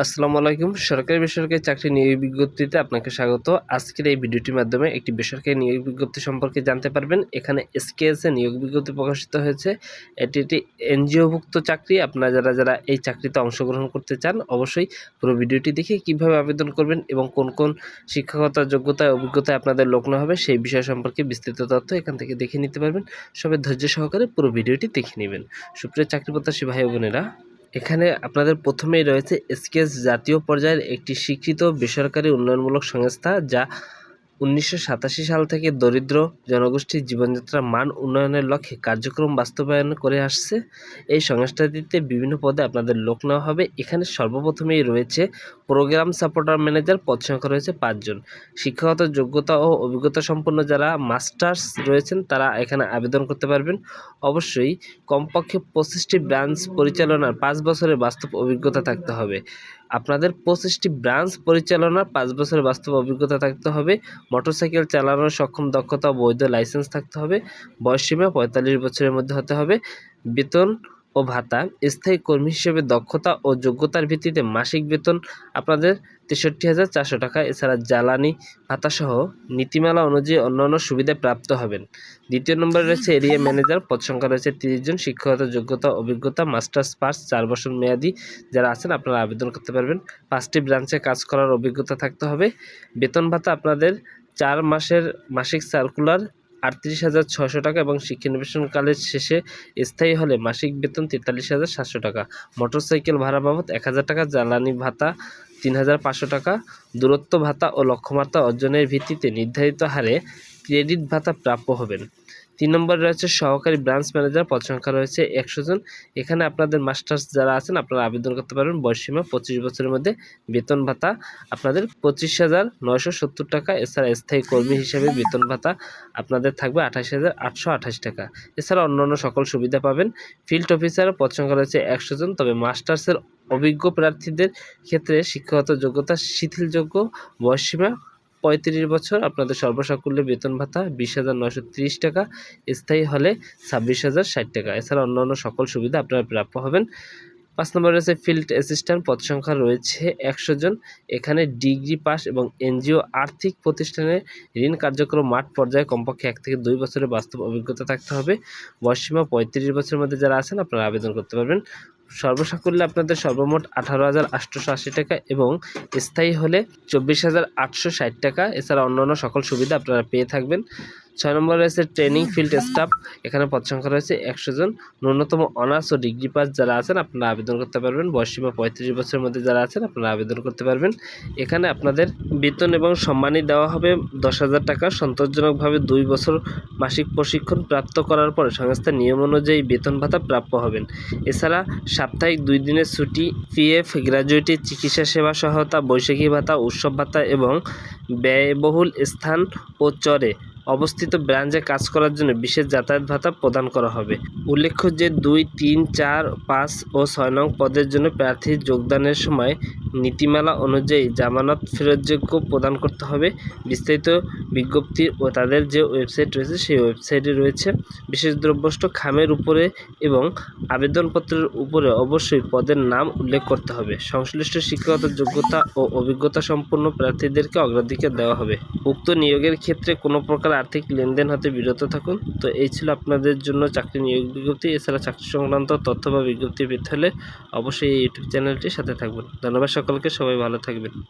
আসসালামু আলাইকুম। সরকারি বেসরকারি চাকরি নিয়োগ বিজ্ঞপ্তিতে আপনাকে স্বাগত। আজকের এই ভিডিওটির মাধ্যমে একটি বেসরকারি নিয়োগ বিজ্ঞপ্তি সম্পর্কে জানতে পারবেন। এখানে এসকেএসে নিয়োগ বিজ্ঞপ্তি প্রকাশিত হয়েছে। এটি একটি এনজিওভুক্ত চাকরি। আপনারা যারা যারা এই চাকরিতে অংশগ্রহণ করতে চান, অবশ্যই পুরো ভিডিওটি দেখে কীভাবে আবেদন করবেন এবং কোন কোন শিক্ষকতা যোগ্যতা অভিজ্ঞতায় আপনাদের লগ্ন হবে সেই বিষয় সম্পর্কে বিস্তৃত তথ্য এখান থেকে দেখে নিতে পারবেন। সবাই ধৈর্য সহকারে পুরো ভিডিওটি দেখে নেবেন। সুপ্রিয় চাকরি প্রত্যাশী ভাই বোনেরা এখানে আপনাদের প্রথমেই রয়েছে এসকেএস জাতীয় পর্যায়ের একটি স্বীকৃত বেসরকারি উন্নয়নমূলক সংস্থা যা উনিশশো সাতাশি সাল থেকে দরিদ্র জনগোষ্ঠীর জীবনযাত্রার মান উন্নয়নের লক্ষ্যে কার্যক্রম বাস্তবায়ন করে আসছে। এই সংস্থাটিতে বিভিন্ন পদে আপনাদের লোক নেওয়া হবে। এখানে সর্বপ্রথমেই রয়েছে প্রোগ্রাম সাপোর্টার ম্যানেজার, পদ সংখ্যা রয়েছে পাঁচজন। শিক্ষাগত যোগ্যতা ও অভিজ্ঞতা সম্পন্ন যারা মাস্টার্স রয়েছেন, তারা এখানে আবেদন করতে পারবেন। অবশ্যই কমপক্ষে পঁচিশটি ব্রাঞ্চ পরিচালনার পাঁচ বছরের বাস্তব অভিজ্ঞতা থাকতে হবে। আপনাদের পঁচিশটি ব্রাঞ্চ পরিচালনার পাঁচ বছর বাস্তব অভিজ্ঞতা থাকতে হবে। মোটরসাইকেল চালানোর সক্ষম দক্ষতা বৈধ লাইসেন্স থাকতে হবে। বয়সসীমা পঁয়তাল্লিশ বছরের মধ্যে হতে হবে। বেতন ও ভাতা, স্থায়ী কর্মী হিসেবে দক্ষতা ও যোগ্যতার ভিত্তিতে মাসিক বেতন আপনাদের তেষট্টি হাজার চারশো টাকা। এছাড়া জ্বালানি, ভাতাসহ নীতিমালা অনুযায়ী অন্যান্য সুবিধা প্রাপ্ত হবেন। দ্বিতীয় নম্বরে রয়েছে এরিয়া ম্যানেজার, পদ সংখ্যা রয়েছে তিরিশ জন। শিক্ষাগত যোগ্যতা, অভিজ্ঞতা, মাস্টার্স পাস, চার বছর মেয়াদি যারা আছেন আপনারা আবেদন করতে পারবেন। পাঁচটি ব্রাঞ্চে কাজ করার অভিজ্ঞতা থাকতে হবে। বেতন ভাতা আপনাদের চার মাসের মাসিক সার্কুলার আটত্রিশ হাজার ছশো টাকা এবং শিক্ষানিবেশনকালের শেষে স্থায়ী হলে মাসিক বেতন তেতাল্লিশ হাজার সাতশো টাকা। মোটরসাইকেল ভাড়া বাবদ এক হাজার টাকা, জ্বালানি ভাতা তিন হাজার পাঁচশো টাকা, দূরত্ব ভাতা ও লক্ষ্যমাত্রা অর্জনের ভিত্তিতে নির্ধারিত হারে ক্রেডিট ভাতা প্রাপ্য হবেন। তিন নম্বরে রয়েছে সহকারী ব্রাঞ্চ ম্যানেজার পদ সংখ্যা রয়েছে একশো জন। এখানে আপনাদের মাস্টার্স যারা আছেন, আপনারা আবেদন করতে পারবেন বয়সীমা পঁচিশ বছরের মধ্যে। বেতন ভাতা আপনাদের পঁচিশ হাজার নয়শো সত্তর টাকা। এছাড়া স্থায়ী কর্মী হিসেবে বেতন ভাতা আপনাদের থাকবে আঠাশ হাজার আটশো আঠাশ টাকা। এছাড়া অন্যান্য সকল সুবিধা পাবেন। ফিল্ড অফিসার পদ সংখ্যা রয়েছে একশো জন। তবে মাস্টার্সের অভিজ্ঞ প্রার্থীদের ক্ষেত্রে শিক্ষাগত যোগ্যতা, শিথিলযোগ্য বয়সসীমা পঁয়ত্রিশ বছর আপনাদের সর্বসাকুল্যে বেতন ভাতা বিশ হাজার নশো তিরিশ টাকা, স্থায়ী হলে ছাব্বিশ হাজার ষাট টাকা। এছাড়া অন্যান্য সকল সুবিধা আপনারা প্রাপ্য হবেন। পাঁচ নম্বরে রয়েছে ফিল্ড অ্যাসিস্ট্যান্ট, পদ সংখ্যা রয়েছে একশো জন। এখানে ডিগ্রি পাস এবং এনজিও আর্থিক প্রতিষ্ঠানের ঋণ কার্যক্রম মাঠ পর্যায়ে কমপক্ষে এক থেকে দুই বছরের বাস্তব অভিজ্ঞতা থাকতে হবে। বয়সীমা পঁয়ত্রিশ বছরের মধ্যে যারা আছেন আপনারা আবেদন করতে পারবেন। সর্বসাকুল্যে আপনাদের সর্বমোট আঠারো হাজার আটশোশো আশি টাকা এবং স্থায়ী হলে চব্বিশ হাজার আটশো ষাট টাকা। এছাড়া অন্যান্য সকল সুবিধা আপনারা পেয়ে থাকবেন। ছয় নম্বর রয়েছে ট্রেনিং ফিল্ড স্টাফ এখানে পদ সংখ্যা রয়েছে একশো জন। ন্যূনতম অনার্স ও ডিগ্রি পাস যারা আছেন, আপনারা আবেদন করতে পারবেন। বয়সীমা পঁয়ত্রিশ বছরের মধ্যে যারা আছেন, আপনারা আবেদন করতে পারবেন। এখানে আপনাদের বেতন এবং সম্মানী দেওয়া হবে দশ হাজার টাকা। সন্তোষজনকভাবে দুই বছর মাসিক প্রশিক্ষণ প্রাপ্ত করার পর সংস্থার নিয়ম অনুযায়ী বেতন ভাতা প্রাপ্য হবেন। এছাড়া সাপ্তাহিক দুই দিনের ছুটি, পিএফ গ্র্যাজুয়েটি চিকিৎসা সেবা সহায়তা, বৈশাখী ভাতা, উৎসব ভাতা এবং ব্যয়বহুল স্থান ও চরে অবস্থিত ব্রাঞ্চে কাজ করার জন্য বিশেষ যাতায়াত ভাতা প্রদান করা হবে। উল্লেখ্য যে দুই, তিন, চার, পাঁচ ও ছয় নং পদের জন্য প্রার্থী যোগদানের সময় নীতিমালা অনুযায়ী জামানত ফেরতযোগ্য প্রদান করতে হবে। বিস্তারিত বিজ্ঞপ্তি ও তাদের যে ওয়েবসাইট রয়েছে, সেই ওয়েবসাইটে রয়েছে বিশেষ দ্রব্যষ্ট খামের উপরে এবং আবেদনপত্রের উপরে অবশ্যই পদের নাম উল্লেখ করতে হবে। সংশ্লিষ্ট শিক্ষাগত যোগ্যতা ও অভিজ্ঞতা সম্পন্ন প্রার্থীদেরকে অগ্রাধিকার দেওয়া হবে। উক্ত নিয়োগের ক্ষেত্রে কোনো প্রকার আর্থিক লেনদেন হতে বিরত থাকুন। তো এই ছিল আপনাদের জন্য চাকরি নিয়োগ বিজ্ঞপ্তি, এছাড়া চাকরি সংক্রান্ত তথ্য বা বিজ্ঞপ্তি পেতে হলে অবশ্যই এই ইউটিউব চ্যানেলটির সাথে থাকবেন। ধন্যবাদ সকলকে, সবাই ভালো থাকবেন।